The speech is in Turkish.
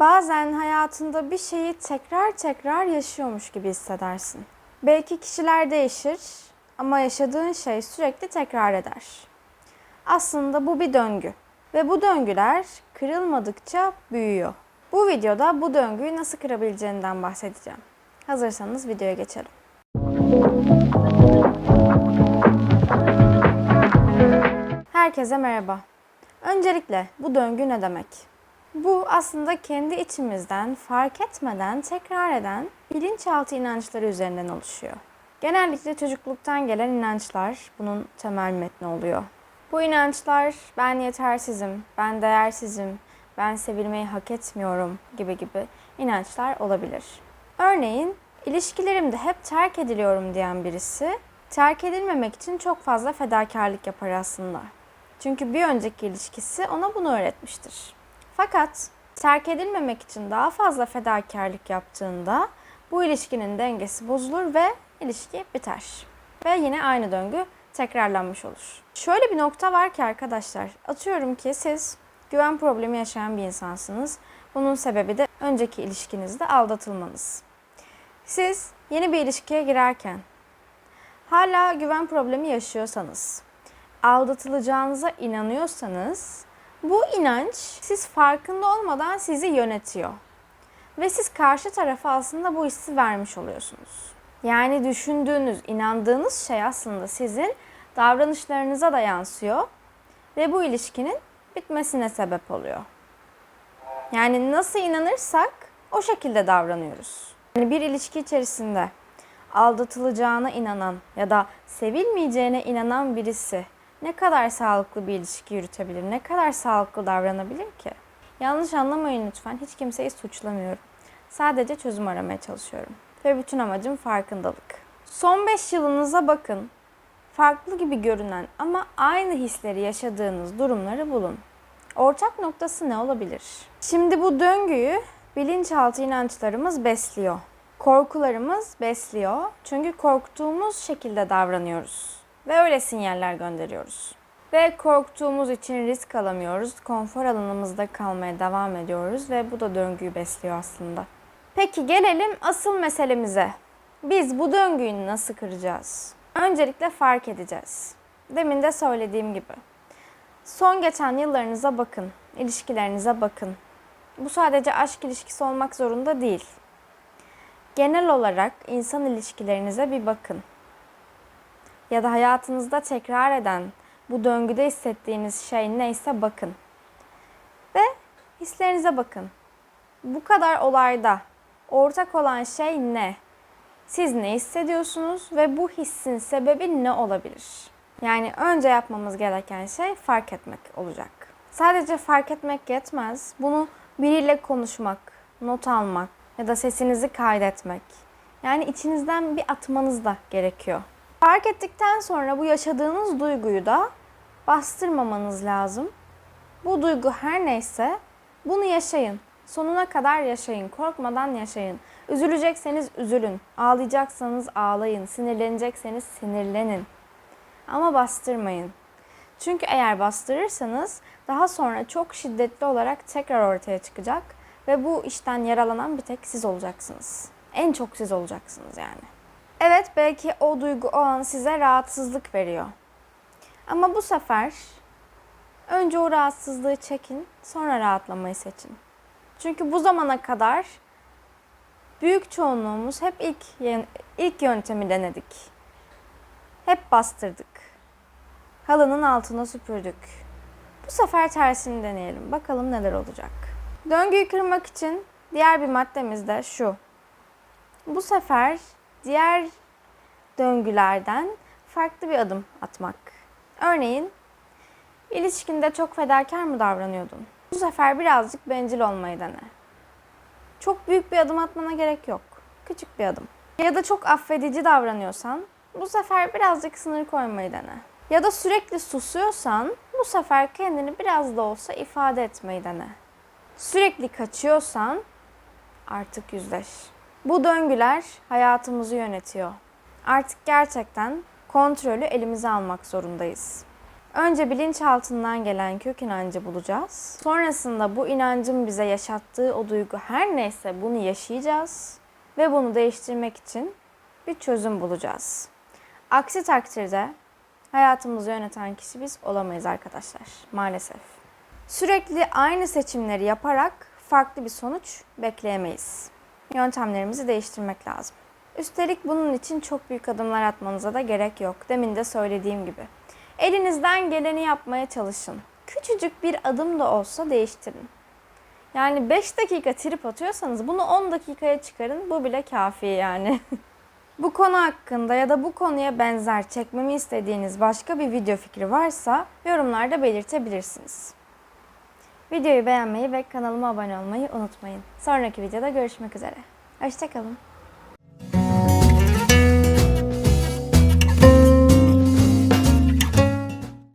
Bazen hayatında bir şeyi tekrar tekrar yaşıyormuş gibi hissedersin. Belki kişiler değişir ama yaşadığın şey sürekli tekrar eder. Aslında bu bir döngü ve bu döngüler kırılmadıkça büyüyor. Bu videoda bu döngüyü nasıl kırabileceğinden bahsedeceğim. Hazırsanız videoya geçelim. Herkese merhaba. Öncelikle bu döngü ne demek? Bu aslında kendi içimizden fark etmeden tekrar eden bilinçaltı inançları üzerinden oluşuyor. Genellikle çocukluktan gelen inançlar bunun temel metni oluyor. Bu inançlar ben yetersizim, ben değersizim, ben sevilmeyi hak etmiyorum gibi gibi inançlar olabilir. Örneğin ilişkilerimde hep terk ediliyorum diyen birisi terk edilmemek için çok fazla fedakarlık yapar aslında. Çünkü bir önceki ilişkisi ona bunu öğretmiştir. Fakat terk edilmemek için daha fazla fedakarlık yaptığında bu ilişkinin dengesi bozulur ve ilişki biter. Ve yine aynı döngü tekrarlanmış olur. Şöyle bir nokta var ki arkadaşlar, atıyorum ki siz güven problemi yaşayan bir insansınız. Bunun sebebi de önceki ilişkinizde aldatılmanız. Siz yeni bir ilişkiye girerken hala güven problemi yaşıyorsanız, aldatılacağınıza inanıyorsanız bu inanç siz farkında olmadan sizi yönetiyor. Ve siz karşı tarafa aslında bu hissi vermiş oluyorsunuz. Yani düşündüğünüz, inandığınız şey aslında sizin davranışlarınıza da yansıyor ve bu ilişkinin bitmesine sebep oluyor. Yani nasıl inanırsak o şekilde davranıyoruz. Yani bir ilişki içerisinde aldatılacağına inanan ya da sevilmeyeceğine inanan birisi ne kadar sağlıklı bir ilişki yürütebilir, ne kadar sağlıklı davranabilir ki? Yanlış anlamayın lütfen, hiç kimseyi suçlamıyorum. Sadece çözüm aramaya çalışıyorum. Ve bütün amacım farkındalık. Son 5 yılınıza bakın. Farklı gibi görünen ama aynı hisleri yaşadığınız durumları bulun. Ortak noktası ne olabilir? Şimdi bu döngüyü bilinçaltı inançlarımız besliyor. Korkularımız besliyor. Çünkü korktuğumuz şekilde davranıyoruz ve öyle sinyaller gönderiyoruz. Ve korktuğumuz için risk alamıyoruz. Konfor alanımızda kalmaya devam ediyoruz ve bu da döngüyü besliyor aslında. Peki gelelim asıl meselemize. Biz bu döngüyü nasıl kıracağız? Öncelikle fark edeceğiz. Demin de söylediğim gibi. Son geçen yıllarınıza bakın, ilişkilerinize bakın. Bu sadece aşk ilişkisi olmak zorunda değil. Genel olarak insan ilişkilerinize bir bakın ya da hayatınızda tekrar eden bu döngüde hissettiğiniz şey neyse bakın. Ve hislerinize bakın. Bu kadar olayda ortak olan şey ne? Siz ne hissediyorsunuz ve bu hissin sebebi ne olabilir? Yani önce yapmamız gereken şey fark etmek olacak. Sadece fark etmek yetmez. Bunu biriyle konuşmak, not almak ya da sesinizi kaydetmek. Yani içinizden bir atmanız da gerekiyor. Fark ettikten sonra bu yaşadığınız duyguyu da bastırmamanız lazım. Bu duygu her neyse bunu yaşayın. Sonuna kadar yaşayın. Korkmadan yaşayın. Üzülecekseniz üzülün. Ağlayacaksanız ağlayın. Sinirlenecekseniz sinirlenin. Ama bastırmayın. Çünkü eğer bastırırsanız daha sonra çok şiddetli olarak tekrar ortaya çıkacak ve bu işten yaralanan bir tek siz olacaksınız. En çok siz olacaksınız yani. Evet belki o duygu o an size rahatsızlık veriyor. Ama bu sefer önce o rahatsızlığı çekin, sonra rahatlamayı seçin. Çünkü bu zamana kadar büyük çoğunluğumuz hep ilk ilk yöntemi denedik. Hep bastırdık. Halının altına süpürdük. Bu sefer tersini deneyelim. Bakalım neler olacak. Döngüyü kırmak için diğer bir maddemiz de şu. Bu sefer diğer döngülerden farklı bir adım atmak. Örneğin ilişkinde çok fedakar mı davranıyordun? Bu sefer birazcık bencil olmayı dene. Çok büyük bir adım atmana gerek yok. Küçük bir adım. Ya da çok affedici davranıyorsan bu sefer birazcık sınır koymayı dene. Ya da sürekli susuyorsan bu sefer kendini biraz da olsa ifade etmeyi dene. Sürekli kaçıyorsan artık yüzleş. Bu döngüler hayatımızı yönetiyor. Artık gerçekten kontrolü elimize almak zorundayız. Önce bilinçaltından gelen kök inancı bulacağız. Sonrasında bu inancın bize yaşattığı o duygu her neyse bunu yaşayacağız ve bunu değiştirmek için bir çözüm bulacağız. Aksi takdirde hayatımızı yöneten kişi biz olamayız arkadaşlar maalesef. Sürekli aynı seçimleri yaparak farklı bir sonuç bekleyemeyiz. Yöntemlerimizi değiştirmek lazım. Üstelik bunun için çok büyük adımlar atmanıza da gerek yok. Demin de söylediğim gibi. Elinizden geleni yapmaya çalışın. Küçücük bir adım da olsa değiştirin. Yani 5 dakika trip atıyorsanız bunu 10 dakikaya çıkarın. Bu bile kafi yani. bu konu hakkında ya da bu konuya benzer çekmemi istediğiniz başka bir video fikri varsa yorumlarda belirtebilirsiniz. Videoyu beğenmeyi ve kanalıma abone olmayı unutmayın. Sonraki videoda görüşmek üzere. Hoşçakalın.